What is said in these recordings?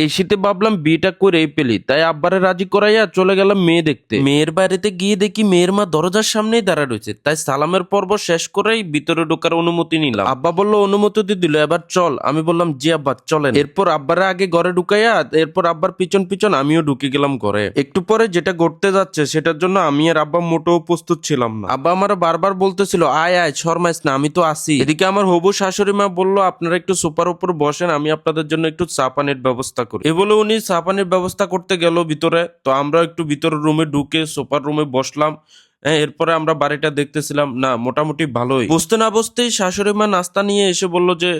এই শীতে ভাবলাম বিয়েটা করেই পেলি তাই আব্বারে রাজি করাইয়া চলে গেলাম মেয়ে দেখতে। মেয়ের বাড়িতে গিয়ে দেখি মেয়ের মা দরজার সামনেই দাঁড়া রয়েছে তাই সালামের পর্ব শেষ করেই ভিতরে ঢোকার অনুমতি নিলাম। আব্বা বলল অনুমতি দিয়ে দিল এবার চল। আমি বললাম জি আব্বা চলেন। এরপর আব্বারে আগে ঘরে ঢুকাইয়া এরপর আব্বার পিছন পিছন আমিও ঢুকে গেলাম ঘরে। একটু পরে যেটা ঘটতে যাচ্ছে সেটার জন্য আমি আর আব্বা মোটেও প্রস্তুত ছিলাম না। আব্বা আমার বারবার বলতেছিল আয় আয় শর্মাইস না আমি তো আসি। এদিকে আমার হবু শাশুড়ি মা বলল আপনারা একটু সোফার উপর বসেন আমি আপনাদের জন্য একটু চা পানির ব্যবস্থা করি। এ বলে উনি চা পানির ব্যবস্থা করতে গেল ভিতরে। তো আমরা একটু ভিতরের রুমে ঢুকে সোফার রুমে বসলাম। হ্যাঁ এরপরে আমরা বাড়িটা দেখতেছিলাম, না, মোটামুটি ভালোই। বুঝতে না বুঝতেই শাশুড়ি মা নাস্তা নিয়ে এসে বলল যে,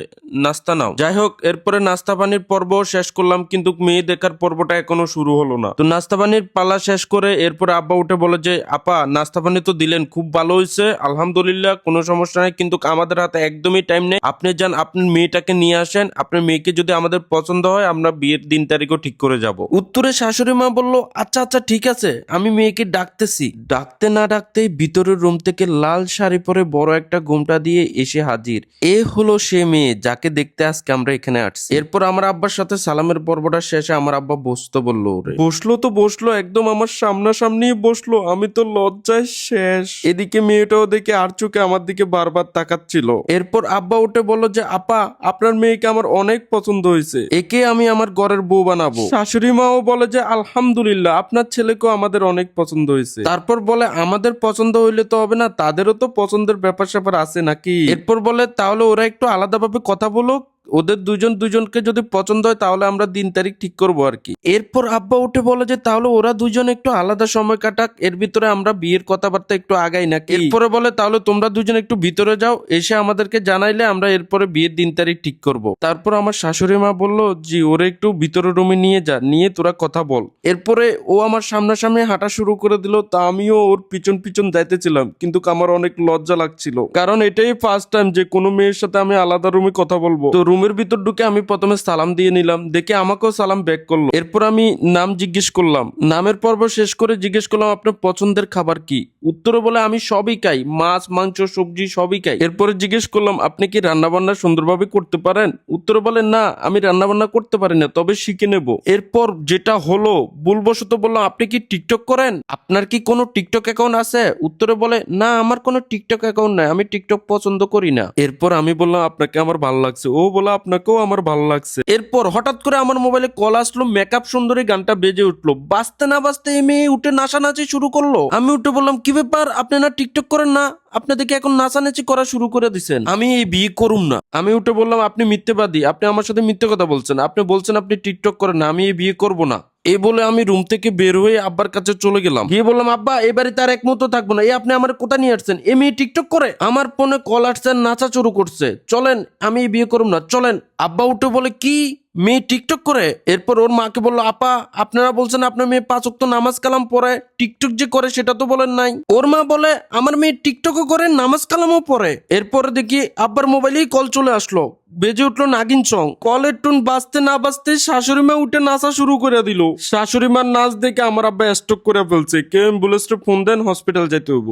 নাস্তা নাও। যাই হোক, এরপরে নাস্তা পানির পর্ব শেষ করলাম, কিন্তু মেয়ে দেখার পর্বটা এখনও শুরু হলো না। তো নাস্তা পানির পালা শেষ করে এরপরে আব্বা উঠে বলে যে, আপা, নাস্তা পানি তো দিলেন, খুব ভালো হয়েছে আলহামদুলিল্লাহ, কোনো সমস্যা নেই, কিন্তু আমাদের হাতে একদমই টাইম নেই। আপনি যান আপনার মেয়েটাকে নিয়ে আসেন, আপনার মেয়েকে যদি আমাদের পছন্দ হয়, আমরা বিয়ের দিন তারিখও ঠিক করে যাব। উত্তরে শাশুড়ি মা বলল আচ্ছা আচ্ছা ঠিক আছে, আমি মেয়েকে ডাকতেছি। ডাকতে না ডাকতেই ভিতরের রুম থেকে লাল শাড়ি পরে বড় একটা ঘুমটা দিয়ে এসে হাজির। এ হলো সে মেয়ে যাকে দেখতে আজকে আমরা এখানে আসছি। এরপর আমার আব্বার সাথে সালামের পর্বটা শেষে আমার আব্বা বসতে বলল বসল তো বসল, একদম আমার সামনাসামনি বসল, আমি তো লজ্জায় শেষ। এদিকে মেয়েটাও দেখে আর চোখে আমার দিকে বারবার তাকাচ্ছিল। এরপর আব্বা উঠে বলল যে, আপা, আপনার মেয়েকে আমার অনেক পছন্দ হয়েছে। একে আমি আমার ঘরের বউ বানাবো। শাশুড়ি মাও বলে যে, আলহামদুলিল্লাহ, আপনার ছেলেকেও আমাদের অনেক পছন্দ হয়েছে। তারপর বলে, আমাদের পছন্দ হইলে তো হবে না, তাদেরও তো পছন্দের ব্যাপার স্যাপার আছে নাকি? এরপর বলে, তাহলে ওরা একটু আলাদাভাবে কথা বলুক। ওদের দুজন দুজনকে যদি পছন্দ হয়, তাহলে আমরা দিন তারিখ ঠিক করব আর কি। এরপর আব্বা উঠে বলে যে, তাহলে ওরা দুজন একটু আলাদা সময় কাটাক, এর ভিতরে আমরা বিয়ের কথাবার্তা একটু আগাই নাকি? এরপরে বলে, তাহলে তোমরা দুজন একটু ভিতরে যাও, এসে আমাদেরকে জানাইলে আমরা এরপরে বিয়ের দিন তারিখ ঠিক করব। তারপর আমার শাশুড়ি মা বলল যে ওরে একটু ভিতরে রুমে নিয়ে যা, নিয়ে তোরা কথা বল। এরপরে ও আমার সামনাসামনি হাঁটা শুরু করে দিল, তা আমিও ওর পিছন পিছন যাইতেছিলাম, কিন্তু আমার অনেক লজ্জা লাগছিল। কারণ এটাই ফার্স্ট টাইম যে কোনো মেয়ের সাথে আমি আলাদা রুমে কথা বলব। তো রুমের ভিতর ঢুকে আমি প্রথমে সালাম দিয়ে নিলাম, দেখে আমাকেও সালাম ব্যাক করল। এরপর আমি নাম জিজ্ঞেস করলাম, নামের পর্ব শেষ করে জিজ্ঞেস করলাম, আপনার পছন্দের খাবার কি? উত্তরে বলে, আমি সবই খাই, মাছ, মাংস, সবজি, সবই খাই। এরপরে জিজ্ঞেস করলাম, আপনি কি রান্না বান্না সুন্দরভাবে করতে পারেন? উত্তরে বলে, না, আমি রান্না বান্না করতে পারি না, তবে শিখে নেব। এরপর যেটা হলো, ভুলবশত বললাম, আপনি কি টিকটক করেন? আপনার কি কোনো টিকটক অ্যাকাউন্ট আছে? উত্তরে বলে, না, আমার কোনো টিকটক অ্যাকাউন্ট নাই, আমি টিকটক পছন্দ করি না। এরপর আমি বললাম, আপনাকে আমার ভালো লাগছে। ও বলে আপনাকেও আমার ভালো লাগছে। এরপর হঠাৎ করে আমার মোবাইলে কল আসলো মেকআপ সুন্দরী গানটা বেজে উঠল। বাঁচতে না বাঁচতে এই মেয়ে উঠে নাচানাচি শুরু করল। আমি উঠে বললাম, কি ব্যাপার? আপনি না টিকটক করেন না? আপনাদেরকে এখন নাচানাচি করা শুরু করে দিচ্ছেন আমি এই বিয়ে করুম না। আমি উঠে বললাম, আপনি মিথ্যেবাদী। আপনি আমার সাথে মিথ্যে কথা বলছেন। আপনি বলছেন আপনি টিকটক করেন না। আমি এই বিয়ে করব না। এই বলে আমি রুম থেকে বের হয়ে আব্বার কাছে চলে গেলাম। গিয়ে বললাম, আব্বা এবারে আর একমতো থাকব না। এই আপনি আমার কোথা নিয়ে আসছেন? এ মেয়ে টিকটক করে। আমার ফোনে কল আসছেন নাচা শুরু করছে। চলেন, আমি বিয়ে করুম না। চলেন। আব্বা উঠে বলে, কি? মেয়ে টিকটক করে? এরপর ওর মাকে বলল, আপা, আপনারা বলছেন আপনার মেয়ে পাঁচ ওয়াক্ত নামাজ কালাম পড়ে, টিকটক যে করে সেটা তো বলেন নাই। ওর মা বলে, আমার মেয়ে টিকটকও করে, নামাজ কালামও পড়ে। এরপর দেখি আব্বার মোবাইলেই কল চলে আসলো। বেজে উঠল নাগিন চং। কলের টুন বাঁচতে না বাজতে শাশুড়ি মা উঠে নাচা শুরু করে দিল। শাশুড়ি মার নাচ দেখে আমার আব্বা স্ট্রোক করে ফেলছে কে অ্যাম্বুলেন্সটা ফোন দেন হসপিটাল যেতে হইব।